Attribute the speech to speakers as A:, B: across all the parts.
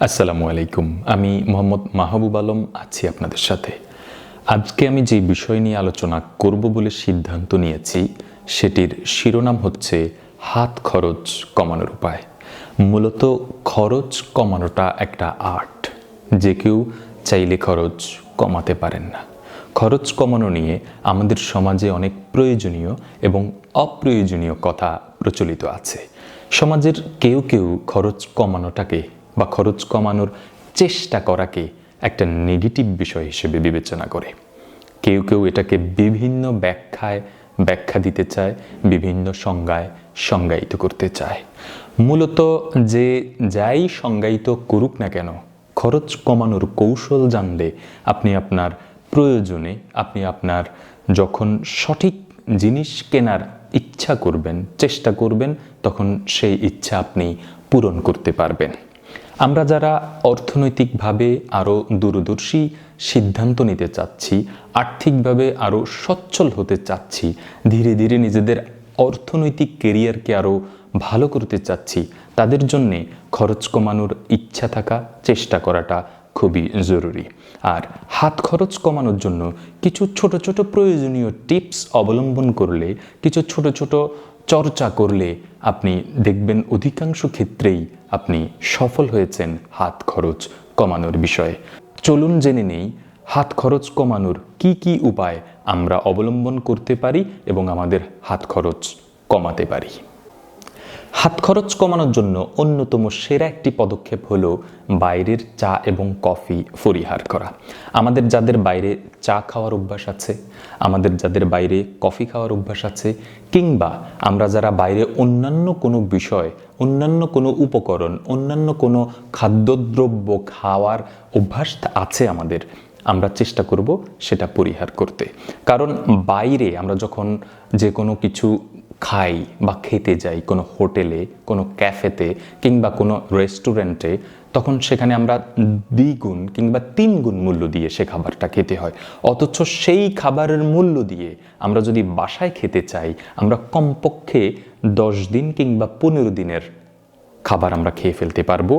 A: আসসালামু আলাইকুম। আমি মোহাম্মদ মাহবুব আলম আছি আপনাদের সাথে। আজকে আমি যে বিষয় নিয়ে আলোচনা করব বলে সিদ্ধান্ত নিয়েছি, সেটির শিরোনাম হচ্ছে হাত খরচ কমানোর উপায়। মূলত খরচ কমানোটা একটা আর্ট। যে কেউ চাইলে খরচ কমাতে পারেন না। খরচ কমানো নিয়ে আমাদের সমাজে অনেক প্রয়োজনীয় এবং অপ্রয়োজনীয় কথা প্রচলিত আছে। সমাজের কেউ কেউ খরচ কমানোটাকে বা খরচ কমানোর চেষ্টা করাকে একটা নেগেটিভ বিষয় হিসেবে বিবেচনা করে। কেউ কেউ এটাকে বিভিন্ন ব্যাখ্যায় ব্যাখ্যা দিতে চায়, বিভিন্ন সংজ্ঞায় সংজ্ঞায়িত করতে চায়। মূলত যে যাই সংজ্ঞায়িত করুক না কেন, খরচ কমানোর কৌশল জানলে আপনি আপনার প্রয়োজনে আপনি আপনার যখন সঠিক জিনিস কেনার ইচ্ছা করবেন, চেষ্টা করবেন, তখন সেই ইচ্ছা আপনি পূরণ করতে পারবেন। আমরা যারা অর্থনৈতিকভাবে আরও দূরদর্শী সিদ্ধান্ত নিতে চাচ্ছি, আর্থিকভাবে আরও সচ্ছল হতে চাচ্ছি, ধীরে ধীরে নিজেদের অর্থনৈতিক কেরিয়ারকে আরও ভালো করতে চাচ্ছি, তাদের জন্যে খরচ কমানোর ইচ্ছা থাকা চেষ্টা করাটা খুবই জরুরি। আর হাত খরচ কমানোর জন্য কিছু ছোট ছোট প্রয়োজনীয় টিপস অবলম্বন করলে, কিছু ছোট ছোট চর্চা করলে আপনি দেখবেন অধিকাংশ ক্ষেত্রেই আপনি সফল হয়েছেন হাত খরচ কমানোর বিষয়ে। চলুন জেনে নেই হাত খরচ কমানোর কি কি উপায় আমরা অবলম্বন করতে পারি এবং আমাদের হাত খরচ কমাতে পারি। হাত খরচ কমানোর জন্য অন্যতম সেরা একটি পদক্ষেপ হলো বাইরের চা এবং কফি পরিহার করা। আমাদের যাদের বাইরে চা খাওয়ার অভ্যাস আছে, আমাদের যাদের বাইরে কফি খাওয়ার অভ্যাস আছে, কিংবা আমরা যারা বাইরে অন্যান্য কোনো বিষয়, অন্যান্য কোনো উপকরণ, অন্যান্য কোনো খাদ্যদ্রব্য খাওয়ার অভ্যাস আছে আমাদের, আমরা চেষ্টা করব সেটা পরিহার করতে। কারণ বাইরে আমরা যখন যে কোনো কিছু খাই বা খেতে যাই কোনো হোটেলে, কোনো ক্যাফেতে কিংবা কোনো রেস্টুরেন্টে, তখন সেখানে আমরা দ্বিগুণ কিংবা তিন গুণ মূল্য দিয়ে সে খাবারটা খেতে হয়। অথচ সেই খাবারের মূল্য দিয়ে আমরা যদি বাসায় খেতে চাই, আমরা কমপক্ষে দশ দিন কিংবা পনেরো দিনের খাবার আমরা খেয়ে ফেলতে পারব,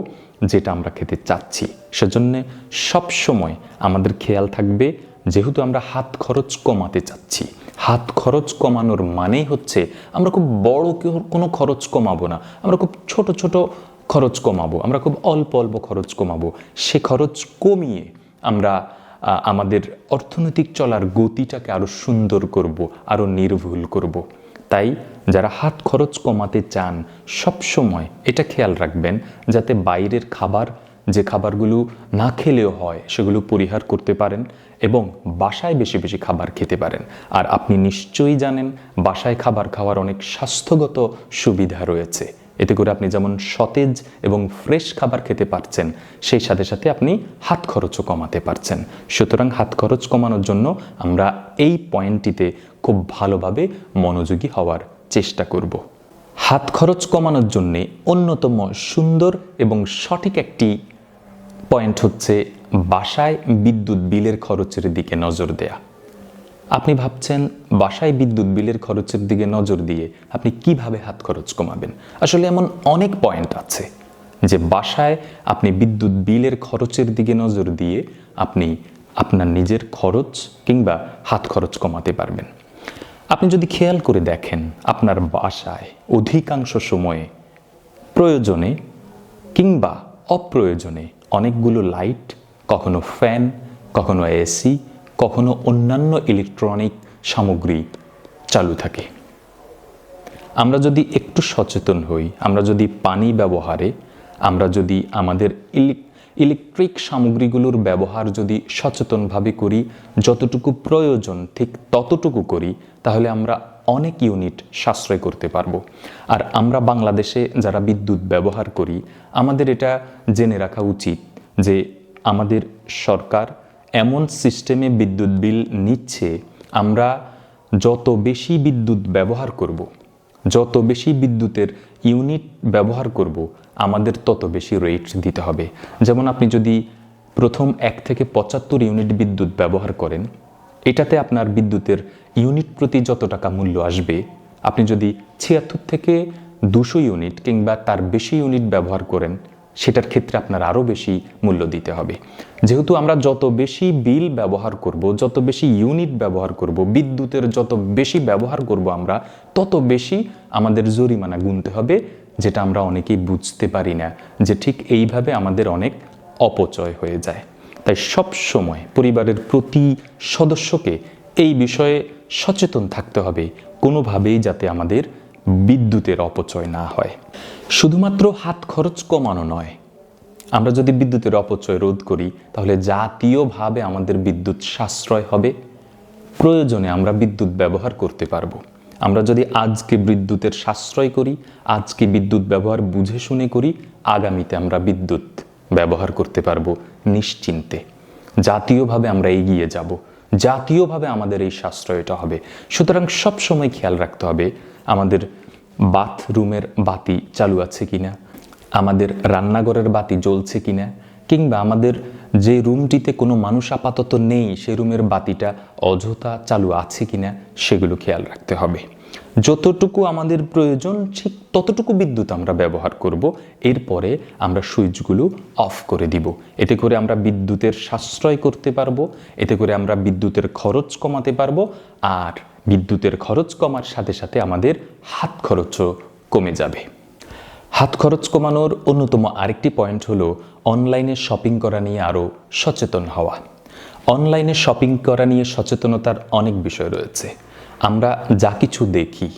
A: যেটা আমরা খেতে চাচ্ছি। সেজন্য সবসময় আমাদের খেয়াল থাকবে, যেহেতু আমরা হাত খরচ কমাতে চাচ্ছি। হাত খরচ কমানোর মানেই হচ্ছে আমরা খুব বড় কেউ কোনো খরচ কমাবো না। আমরা খুব ছোট ছোট খরচ কমাবো। আমরা খুব অল্প অল্প খরচ কমাবো। সে খরচ কমিয়ে আমরা আমাদের অর্থনৈতিক চলার গতিটাকে আরও সুন্দর করব আরও নির্ভুল করব। তাই যারা হাত খরচ কমাতে চান সব সময় এটা খেয়াল রাখবেন যাতে বাইরের খাবার যে খাবারগুলো না খেলেও হয়, সেগুলো পরিহার করতে পারেন এবং বাসায় বেশি বেশি খাবার খেতে পারেন। আর আপনি নিশ্চয়ই জানেন, বাসায় খাবার খাওয়ার অনেক স্বাস্থ্যগত সুবিধা রয়েছে। এতে করে আপনি যেমন সতেজ এবং ফ্রেশ খাবার খেতে পারছেন, সেই সাথে সাথে আপনি হাত খরচও কমাতে পারছেন। সুতরাং হাত খরচ কমানোর জন্য আমরা এই পয়েন্টটিতে খুব ভালোভাবে মনোযোগী হওয়ার চেষ্টা করব। হাত খরচ কমানোর জন্যে অন্যতম সুন্দর এবং সঠিক একটি পয়েন্ট হচ্ছে বাসায় বিদ্যুৎ বিলের খরচের দিকে নজর দেয়া। আপনি ভাবছেন বাসায় বিদ্যুৎ বিলের খরচের দিকে নজর দিয়ে আপনি কীভাবে হাত খরচ কমাবেন? আসলে এমন অনেক পয়েন্ট আছে যে বাসায় আপনি বিদ্যুৎ বিলের খরচের দিকে নজর দিয়ে আপনি আপনার নিজের খরচ কিংবা হাত খরচ কমাতে পারবেন। আপনি যদি খেয়াল করে দেখেন, আপনার বাসায় অধিকাংশ সময়ে প্রয়োজনে কিংবা অপ্রয়োজনে অনেকগুলো লাইট, কখনো ফ্যান, কখনো এসি কখনো অন্যান্য ইলেকট্রনিক সামগ্রী চালু থাকে। আমরা যদি একটু সচেতন হই, আমরা যদি পানি ব্যবহারে, আমরা যদি আমাদের ইলেক- ইলেকট্রিক সামগ্রীগুলোর ব্যবহার যদি সচেতনভাবে করি, যতটুকু প্রয়োজন ঠিক ততটুকু করি, তাহলে আমরা অনেক ইউনিট সাশ্রয় করতে পারব। আর আমরা বাংলাদেশে যারা বিদ্যুৎ ব্যবহার করি, আমাদের এটা জেনে রাখা উচিত যে আমাদের সরকার এমন সিস্টেমে বিদ্যুৎ বিল নিচ্ছে, আমরা যত বেশি বিদ্যুৎ ব্যবহার করব, যত বেশি বিদ্যুতের ইউনিট ব্যবহার করব, আমাদের তত বেশি রেট দিতে হবে। যেমন আপনি যদি প্রথম এক থেকে পঁচাত্তর ইউনিট বিদ্যুৎ ব্যবহার করেন এটাতে আপনার বিদ্যুতের ইউনিট প্রতি যত টাকা মূল্য আসবে, আপনি যদি ছিয়াত্তর থেকে দুশো ইউনিট কিংবা তার বেশি ইউনিট ব্যবহার করেন, সেটার ক্ষেত্রে আপনার আরও বেশি মূল্য দিতে হবে। যেহেতু আমরা যত বেশি বিল ব্যবহার করব, যত বেশি ইউনিট ব্যবহার করব, বিদ্যুতের যত বেশি ব্যবহার করব আমরা, তত বেশি আমাদের জরিমানা গুনতে হবে, যেটা আমরা অনেকেই বুঝতে পারি না যে ঠিক এইভাবে আমাদের অনেক অপচয় হয়ে যায়। তাই সব সময় পরিবারের প্রতি সদস্যকে এই বিষয়ে সচেতন থাকতে হবে, কোনোভাবেই যাতে আমাদের বিদ্যুতের অপচয় না হয়। শুধুমাত্র হাত খরচ কমানো নয়, আমরা যদি বিদ্যুতের অপচয় রোধ করি, তাহলে জাতীয়ভাবে আমাদের বিদ্যুৎ সাশ্রয় হবে, প্রয়োজনে আমরা বিদ্যুৎ ব্যবহার করতে পারব। আমরা যদি আজকে বিদ্যুতের সাশ্রয় করি, আজকে বিদ্যুৎ ব্যবহার বুঝে শুনে করি, আগামীতে আমরা বিদ্যুৎ ব্যবহার করতে পারব নিশ্চিন্তে। জাতীয়ভাবে আমরা এগিয়ে যাব। জাতীয়ভাবে আমাদের এই সাশ্রয়টা হবে। সুতরাং সব সময় খেয়াল রাখতে হবে, আমাদের বাথরুমের বাতি চালু আছে কিনা? আমাদের রান্নাঘরের বাতি জ্বলছে কিনা? কিংবা আমাদের যে রুমটিতে কোনো মানুষ আপাতত নেই, সে রুমের বাতিটা অযথা চালু আছে কিনা, সেগুলো খেয়াল রাখতে হবে। যতটুকু আমাদের প্রয়োজন, ঠিক ততটুকু বিদ্যুৎ আমরা ব্যবহার করব, এরপরে আমরা সুইচগুলো অফ করে দিব। এতে করে আমরা বিদ্যুতের সাশ্রয় করতে পারব, এতে করে আমরা বিদ্যুতের খরচ কমাতে পারব, আর বিদ্যুতের খরচ কমার সাথে সাথে আমাদের হাত খরচও কমে যাবে। হাত খরচ কমানোর অন্যতম আরেকটি পয়েন্ট হলো অনলাইনে শপিং করা নিয়ে আরও সচেতন হওয়া। অনলাইনে শপিং করা নিয়ে সচেতনতার অনেক বিষয় রয়েছে। আমরা যা কিছু দেখি,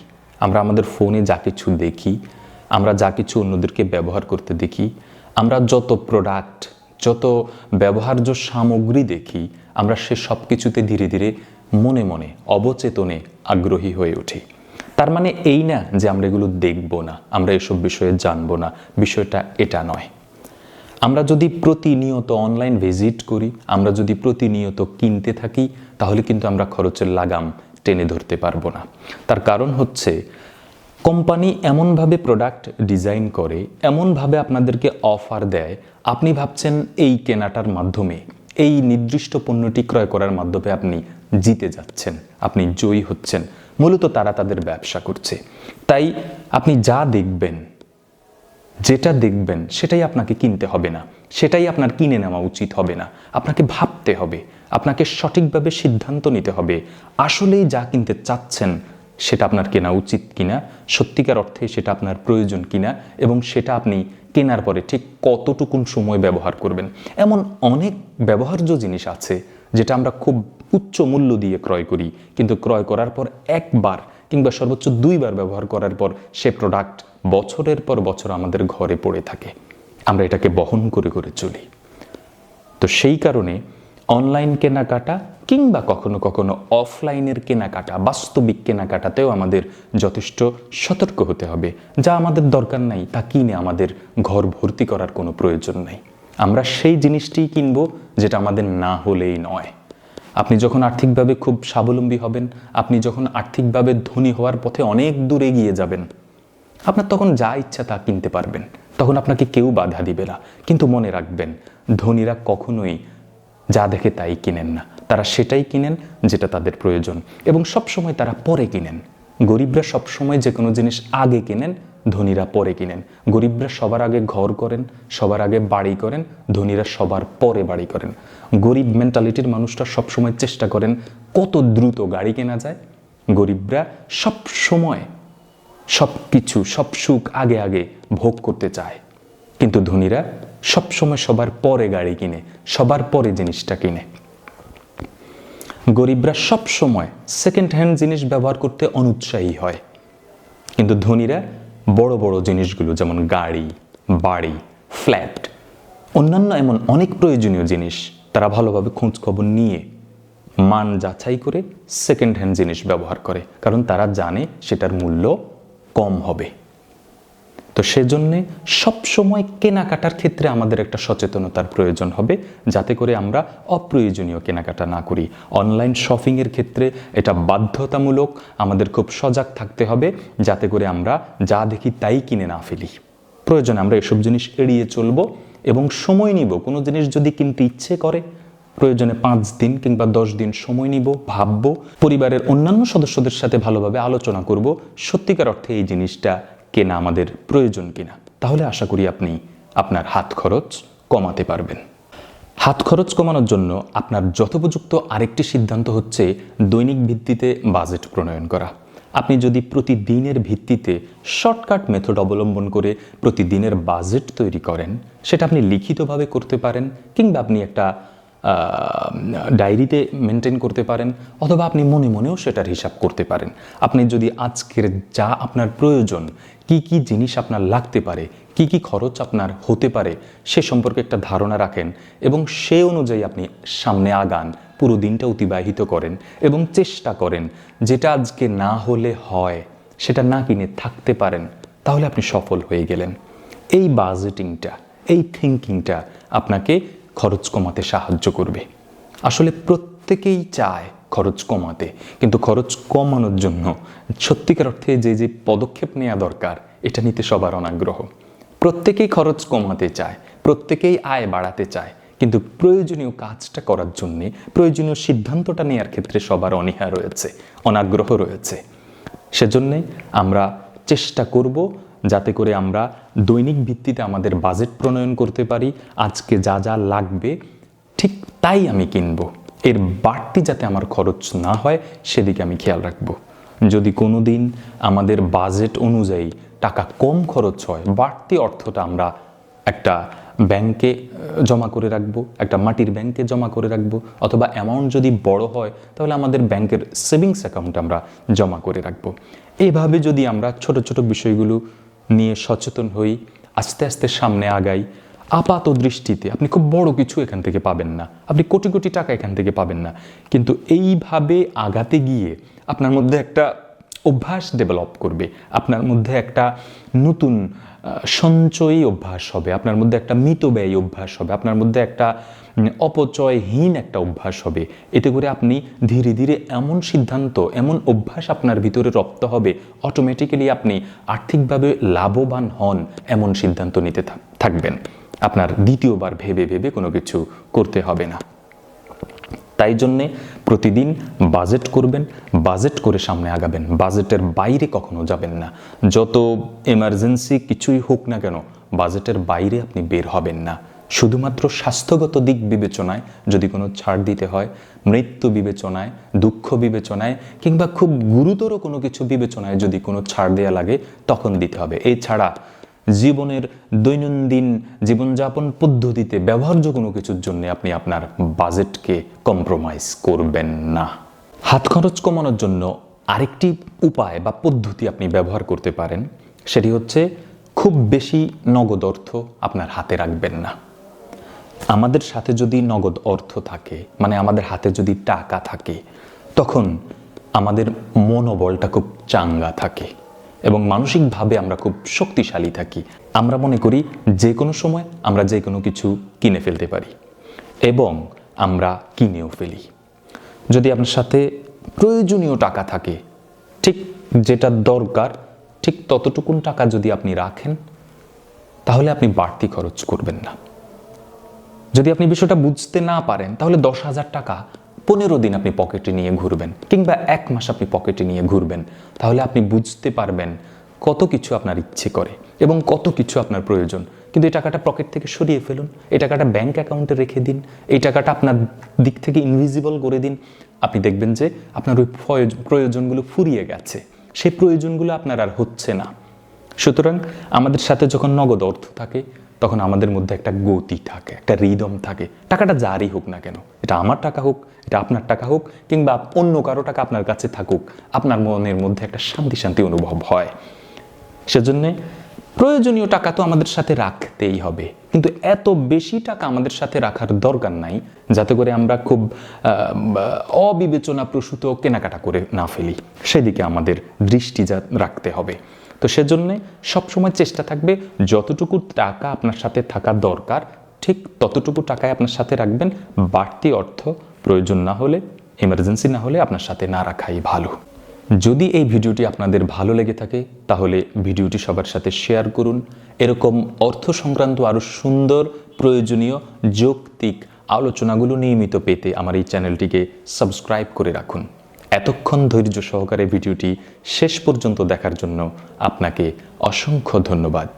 A: আমরা আমাদের ফোনে যা কিছু দেখি, আমরা যা কিছু অন্যদেরকে ব্যবহার করতে দেখি, আমরা যত প্রোডাক্ট যত ব্যবহার্য সামগ্রী দেখি, আমরা সে সব কিছুতে ধীরে ধীরে মনে মনে, অবচেতনে আগ্রহী হয়ে উঠি। তার মানে এই না যে আমরা এগুলো দেখব না, আমরা এসব বিষয়ে জানব না, বিষয়টা এটা নয়। আমরা যদি প্রতিনিয়ত অনলাইন ভিজিট করি, আমরা যদি প্রতিনিয়ত কিনতে থাকি, তাহলে কিন্তু আমরা খরচের লাগাম টেনে ধরতে পারব না। তার কারণ হচ্ছে, কোম্পানি এমনভাবে প্রোডাক্ট ডিজাইন করে, এমনভাবে আপনাদেরকে অফার দেয়, আপনি ভাবছেন এই কেনাটার মাধ্যমে, এই নির্দিষ্ট পণ্যটি ক্রয় করার মাধ্যমে আপনি জিতে যাচ্ছেন, আপনি জয়ী হচ্ছেন। মূলত তারা তাদের ব্যবসা করছে। তাই আপনি যা দেখবেন যেটা দেখবেন সেটাই আপনাকে কিনতে হবে না। সেটাই আপনার কিনে নেওয়া উচিত হবে না। আপনাকে ভাবতে হবে। আপনাকে সঠিকভাবে সিদ্ধান্ত নিতে হবে। আসলেই যা কিনতে চাচ্ছেন সেটা আপনার কেনা উচিত কিনা, সত্যিকার অর্থে সেটা আপনার প্রয়োজন কিনা এবং সেটা আপনি কেনার পরে ঠিক কতটুকুন সময় ব্যবহার করবেন। এমন অনেক ব্যবহার্য জিনিস আছে যেটা আমরা খুব উচ্চ মূল্য দিয়ে ক্রয় করি, কিন্তু ক্রয় করার পর একবার কিংবা সর্বোচ্চ দুইবার ব্যবহার করার পর সে প্রোডাক্ট বছরের পর বছর আমাদের ঘরে পড়ে থাকে। আমরা এটাকে বহন করে করে চলি। তো সেই কারণে অনলাইন কেনাকাটা কিংবা কখনো কখনো অফলাইনের কেনাকাটা, বাস্তবিক কেনাকাটাতেও আমাদের যথেষ্ট সতর্ক হতে হবে। যা আমাদের দরকার নাই, তা কিনে আমাদের ঘর ভর্তি করার কোনো প্রয়োজন নাই। আমরা সেই জিনিসটিই কিনবো যেটা আমাদের না হলেই নয়। আপনি যখন আর্থিকভাবে খুব স্বাবলম্বী হবেন, আপনি যখন আর্থিকভাবে ধনী হওয়ার পথে অনেক দূর এগিয়ে যাবেন, আপনার তখন যা ইচ্ছা তা কিনতে পারবেন। তখন আপনাকে কেউ বাধা দিবে না। কিন্তু মনে রাখবেন, ধনীরা কখনোই যা দেখে তাই কিনেন না। তারা সেটাই কিনেন যেটা তাদের প্রয়োজন। এবং সবসময় তারা পরে কিনেন। গরিবরা সবসময় যে কোনো জিনিস আগে কিনেন ধনীরা পরে কিনেন। গরিবরা সবার আগে ঘর করেন, সবার আগে বাড়ি করেন, ধনীরা সবার পরে বাড়ি করেন। গরিব মেন্টালিটির মানুষটা সবসময় চেষ্টা করেন, কত দ্রুত গাড়ি কেনা যায়। গরিবরা সব সময় সব কিছু সব সুখ আগে আগে ভোগ করতে চায়। কিন্তু ধনীরা সবসময় সবার পরে গাড়ি কিনে, সবার পরে জিনিসটা কিনে। গরিবরা সব সময় সেকেন্ড হ্যান্ড জিনিস ব্যবহার করতে অনুৎসাহী হয়। কিন্তু ধনীরা বড় বড় জিনিসগুলো, যেমন গাড়ি, বাড়ি ফ্ল্যাট অন্যান্য এমন অনেক প্রয়োজনীয় জিনিস তারা ভালোভাবে খোঁজখবর নিয়ে মান যাচাই করে সেকেন্ড হ্যান্ড জিনিস ব্যবহার করে, কারণ তারা জানে সেটার মূল্য কম হবে। তো সেজন্যে সবসময় কেনাকাটার ক্ষেত্রে আমাদের একটা সচেতনতার প্রয়োজন হবে, যাতে করে আমরা অপ্রয়োজনীয় কেনাকাটা না করি। অনলাইন শপিংয়ের ক্ষেত্রে এটা বাধ্যতামূলক, আমাদের খুব সজাগ থাকতে হবে, যাতে করে আমরা যা দেখি তাই কিনে না ফেলি। প্রয়োজনে আমরা এসব জিনিস এড়িয়ে চলবো এবং সময় নিব। কোনো জিনিস যদি কিনতে ইচ্ছে করে, প্রয়োজনে পাঁচ দিন কিংবা দশ দিন সময় নিব, ভাববো, পরিবারের অন্যান্য সদস্যদের সাথে ভালোভাবে আলোচনা করব। সত্যিকার অর্থে এই জিনিসটা কেনা আমাদের প্রয়োজন কিনা, তাহলে আশা করি আপনি আপনার হাত খরচ কমাতে পারবেন। হাত খরচ কমানোর জন্য আপনার যথোপযুক্ত আরেকটি সিদ্ধান্ত হচ্ছে দৈনিক ভিত্তিতে বাজেট প্রণয়ন করা। আপনি যদি প্রতিদিনের ভিত্তিতে শর্টকাট মেথড অবলম্বন করে প্রতিদিনের বাজেট তৈরি করেন, সেটা আপনি লিখিতভাবে করতে পারেন কিংবা আপনি একটা ডায়েরিতে মেনটেন করতে পারেন, অথবা আপনি মনে মনেও সেটার হিসাব করতে পারেন। আপনি যদি আজকের যা আপনার প্রয়োজন, কি কি জিনিস আপনার লাগতে পারে, কি কি খরচ আপনার হতে পারে, সে সম্পর্কে একটা ধারণা রাখেন এবং সে অনুযায়ী আপনি সামনে আগান, পুরো দিনটা অতিবাহিত করেন এবং চেষ্টা করেন, যেটা আজকে না হলে হয়, সেটা না কিনে থাকতে পারেন, তাহলে আপনি সফল হয়ে গেলেন। এই বাজেটিংটা এই থিঙ্কিংটা আপনাকে খরচ কমাতে সাহায্য করবে। আসলে প্রত্যেকেই চায় খরচ কমাতে, কিন্তু খরচ কমানোর জন্য সত্যিকার অর্থে যে যে পদক্ষেপ নেওয়া দরকার, এটা নিতে সবার অনাগ্রহ। প্রত্যেকেই খরচ কমাতে চায়, প্রত্যেকেই আয় বাড়াতে চায়, কিন্তু প্রয়োজনীয় কাজটা করার জন্যে, প্রয়োজনীয় সিদ্ধান্তটা নেওয়ার ক্ষেত্রে সবার অনীহা রয়েছে, অনাগ্রহ রয়েছে। সেজন্যে আমরা চেষ্টা করব যাতে করে আমরা দৈনিক ভিত্তিতে আমাদের বাজেট প্রণয়ন করতে পারি। আজকে যা যা লাগবে, ঠিক তাই আমি কিনব। এর বাড়তি যাতে আমার খরচ না হয়, সেদিকে আমি খেয়াল রাখব। যদি কোনো দিন আমাদের বাজেট অনুযায়ী টাকা কম খরচ হয়, বাড়তি অর্থটা আমরা একটা ব্যাংকে জমা করে রাখব, একটা মাটির ব্যাংকে জমা করে রাখব, অথবা অ্যামাউন্ট যদি বড় হয়, তাহলে আমাদের ব্যাংকের সেভিংস অ্যাকাউন্টে আমরা জমা করে রাখব। এইভাবে যদি আমরা ছোট ছোট বিষয়গুলো নিয়ে সচেতন হই, আস্তে আস্তে সামনে আগাই। আপাত দৃষ্টিতে আপনি খুব বড় কিছু এখান থেকে পাবেন না। আপনি কোটি কোটি টাকা এখান থেকে পাবেন না। কিন্তু এইভাবে আগাতে গিয়ে আপনার মধ্যে একটা অভ্যাস ডেভেলপ করবে। আপনার মধ্যে একটা নতুন সঞ্চয়ী অভ্যাস হবে। আপনার মধ্যে একটা মিতব্যয়ী অভ্যাস হবে। আপনার মধ্যে একটা অপচয়হীন একটা অভ্যাস হবে। এতে করে আপনি ধীরে ধীরে এমন সিদ্ধান্ত, এমন অভ্যাস আপনার ভিতরে রপ্ত হবে অটোমেটিক্যালি আপনি আর্থিকভাবে লাভবান হন এমন সিদ্ধান্ত নিতে থাক- থাকবেন। আপনার দ্বিতীয়বার ভেবে ভেবে কোনো কিছু করতে হবে না। তাই জন্যে প্রতিদিন বাজেট করবেন বাজেট করে সামনে আগাবেন। বাজেটের বাইরে কখনো যাবেন না। যত এমার্জেন্সি কিছুই হোক না কেন বাজেটের বাইরে আপনি বের হবেন না। শুধুমাত্র স্বাস্থ্যগত দিক বিবেচনায় যদি কোনো ছাড় দিতে হয়, মৃত্যু বিবেচনায়, দুঃখ বিবেচনায়, কিংবা খুব গুরুতর কোনো কিছু বিবেচনায় যদি কোনো ছাড় দেওয়া লাগে, তখন দিতে হবে। এছাড়া জীবনের দৈনন্দিন জীবনযাপন পদ্ধতিতে ব্যবহার্য কোনো কিছুর জন্য আপনি আপনার বাজেটকে কম্প্রোমাইজ করবেন না। হাত খরচ কমানোর জন্য আরেকটি উপায় বা পদ্ধতি আপনি ব্যবহার করতে পারেন, সেটি হচ্ছে খুব বেশি নগদ অর্থ আপনার হাতে রাখবেন না। আমাদের সাথে যদি নগদ অর্থ থাকে মানে আমাদের হাতে যদি টাকা থাকে, তখন আমাদের মনোবলটা খুব চাঙ্গা থাকে এবং মানসিকভাবে আমরা খুব শক্তিশালী থাকি। আমরা মনে করি যে কোনো সময় আমরা যে কোনো কিছু কিনে ফেলতে পারি এবং আমরা কিনেও ফেলি। যদি আপনার সাথে প্রয়োজনীয় টাকা থাকে, ঠিক যেটা দরকার, ঠিক ততটুকুন টাকা যদি আপনি রাখেন, তাহলে আপনি বাড়তি খরচ করবেন না। যদি আপনি বিষয়টা বুঝতে না পারেন, তাহলে দশ হাজার টাকা পনেরো দিন আপনি পকেটে নিয়ে ঘুরবেন, কিংবা এক মাস আপনি পকেটে নিয়ে ঘুরবেন। তাহলে আপনি বুঝতে পারবেন কত কিছু আপনার ইচ্ছে করে এবং কত কিছু আপনার প্রয়োজন। কিন্তু এই টাকাটা পকেট থেকে সরিয়ে ফেলুন, এই টাকাটা ব্যাংক অ্যাকাউন্টে রেখে দিন, এই টাকাটা আপনার দিক থেকে ইনভিজিবল করে দিন। আপনি দেখবেন যে আপনার ওই প্রয়োজ- প্রয়োজনগুলো ফুরিয়ে গেছে, সেই প্রয়োজনগুলো আপনার আর হচ্ছে না। সুতরাং আমাদের সাথে যখন নগদ অর্থ থাকে তখন আমাদের মধ্যে একটা গতি থাকে, একটা রিদম থাকে। টাকাটা যারই হোক না কেন, এটা আমার টাকা হোক, এটা আপনার টাকা হোক, কিংবা অন্য কারও টাকা আপনার কাছে থাকুক, আপনার মনের মধ্যে একটা শান্তি শান্তি অনুভব হয়। সেজন্যে প্রয়োজনীয় টাকা তো আমাদের সাথে রাখতেই হবে। কিন্তু এত বেশি টাকা আমাদের সাথে রাখার দরকার নাই, যাতে করে আমরা খুব অবিবেচনা প্রসূত কেনাকাটা করে না ফেলি। সেদিকে আমাদের দৃষ্টি যা রাখতে হবে। তো সেজন্যে সবসময় চেষ্টা থাকবে, যতটুকু টাকা আপনার সাথে থাকা দরকার, ঠিক ততটুকু টাকায় আপনার সাথে রাখবেন। বাড়তি অর্থ প্রয়োজন না হলে এমার্জেন্সি না হলে আপনার সাথে না রাখাই ভালো। যদি এই ভিডিওটি আপনাদের ভালো লেগে থাকে, তাহলে ভিডিওটি সবার সাথে শেয়ার করুন। এরকম অর্থ সংক্রান্ত আরও সুন্দর, প্রয়োজনীয়, যৌক্তিক আলোচনাগুলো নিয়মিত পেতে আমার এই চ্যানেলটিকে সাবস্ক্রাইব করে রাখুন। এতক্ষণ ধৈর্য সহকারে ভিডিওটি শেষ পর্যন্ত দেখার জন্য আপনাকে অসংখ্য ধন্যবাদ।